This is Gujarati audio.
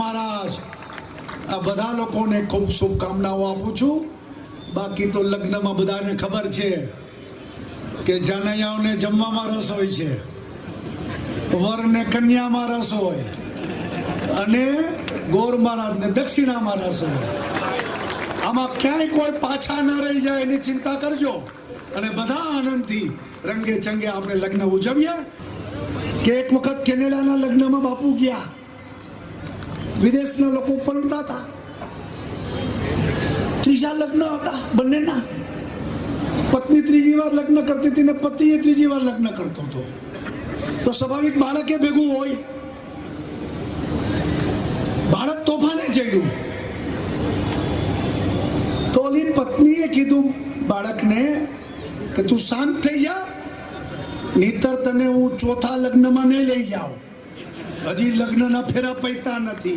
મહારાજ, આ બધા લોકોને ખૂબ શુભકામનાઓ આપું છું. બાકી તો લગ્નમાં બધાને ખબર છે કે જાનૈયાઓને જમવામાં રસ હોય છે. વરને કન્યામાં રસ હોય. અને ગોર મહારાજને દક્ષિણામાં રસ હોય. આમાં ક્યાંય કોઈ પાછા ન રહી જાય એની ચિંતા કરજો. અને બધા આનંદથી રંગે ચંગે આપણે લગ્ન ઉજવીએ. કે એક વખત કેનેડાના લગ્નમાં બાપુ ગયા. વિદેશના લોકો પલટતા હતા. ત્રીજા લગ્ન હતા, બંનેના. પત્ની ત્રીજી વાર લગ્ન કરતી હતી ને પતિએ ત્રીજી વાર લગ્ન કરતો હતો. તો સ્વાભાવિક બાળકે ભેગું હોય. બાળક તોફાને ચડ્યું. તો ઓલી પત્નીએ કીધું બાળકને કે તું શાંત થઈ જા નીતર તને હું ચોથા લગ્નમાં નહીં લઈ જાઉં. હજી લગ્નના ફેરા પૈતા નથી.